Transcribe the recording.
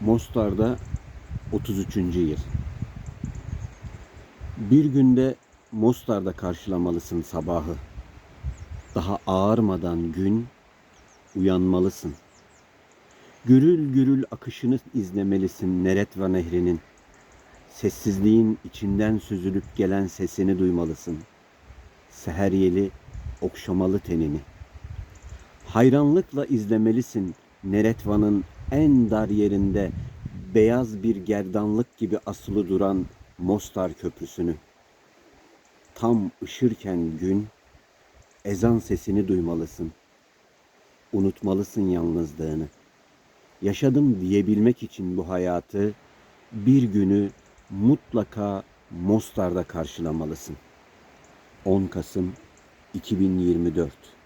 Mostar'da 33. yıl. Bir günde Mostar'da karşılamalısın sabahı. Daha ağarmadan gün uyanmalısın. Gürül gürül akışını izlemelisin Neretva Nehri'nin. Sessizliğin içinden süzülüp gelen sesini duymalısın. Seher yeli okşamalı tenini. Hayranlıkla izlemelisin Neretva'nın en dar yerinde beyaz bir gerdanlık gibi asılı duran Mostar Köprüsü'nü. Tam ışırken gün, ezan sesini duymalısın. Unutmalısın yalnızlığını. Yaşadım diyebilmek için bu hayatı, bir günü mutlaka Mostar'da karşılamalısın. 10 Kasım 2024